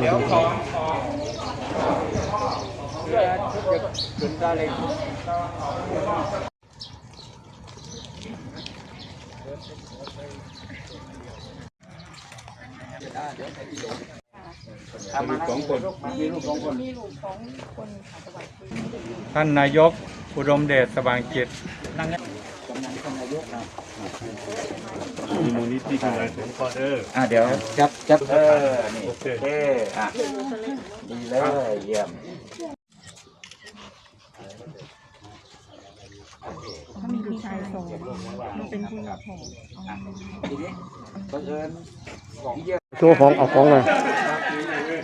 เดี๋ยวของของเพื่อชุดจะขึ้นได้เลยมีสองคนมีลูกสองคนมีลูกสองคนท่านนายกอุดมเดชสว่างจิต มีมูลนิธิทำงานสงเคราะห์เด้ออะเดี๋ยวจับจับเออนี่โอเคโอเคอะดีเลยเยี่ยมเขามีผู้ชายสองมันเป็นผู้หญิงสองทีนี้บังเอิญของเยี่ยมตัวของเอาของเลย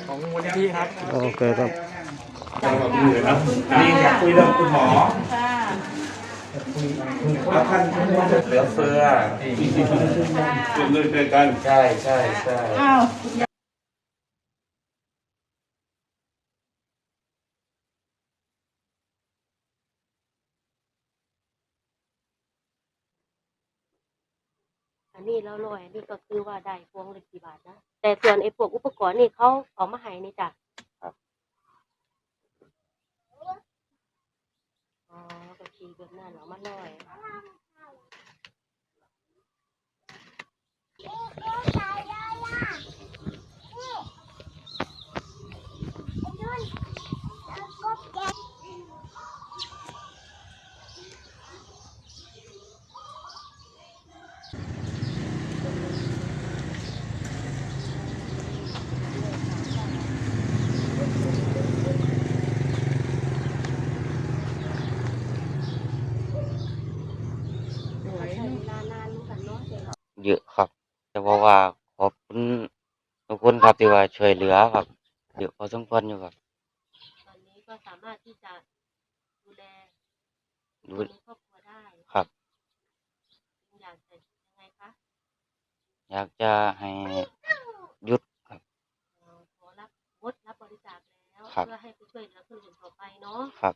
ของมูลนิธิครับโอเคครับนี่อยากคุยเรื่องคุณหมอค่ะ แล้วท่านเหลือเฟือร่วมด้วยช่วยกัน ใช่ใช่ใช่อันนี้แล้วลอยนนี้ก็คือว่าได้พวงละกี่บาทนะ แต่ส่วนไอ้พวกอุปกรณ์นี่เขาเอามาให้นี่จ้ะอ๋อ ก็คือแบบนั้นเหรอมาลอย ส วยใช้เวลานานเหมือนกันเนาะเจ๊เยอะครับ แต่ว่าว่าขอบคุณทุกคนครับที่ว่าช่วยเหลือครับเยอะพอสมควรอยู่ครับ ตอนนี้ก็สามารถที่จะดูแลดูคนในครอบครัวได้ครับ อยากจะยังไงคะอยากจะให้หยุดครับ เอ่อขอรับงดรับบริจาคแล้วครับ เพื่อให้ไปช่วยเหลือคนอื่นต่อไปเนาะครับ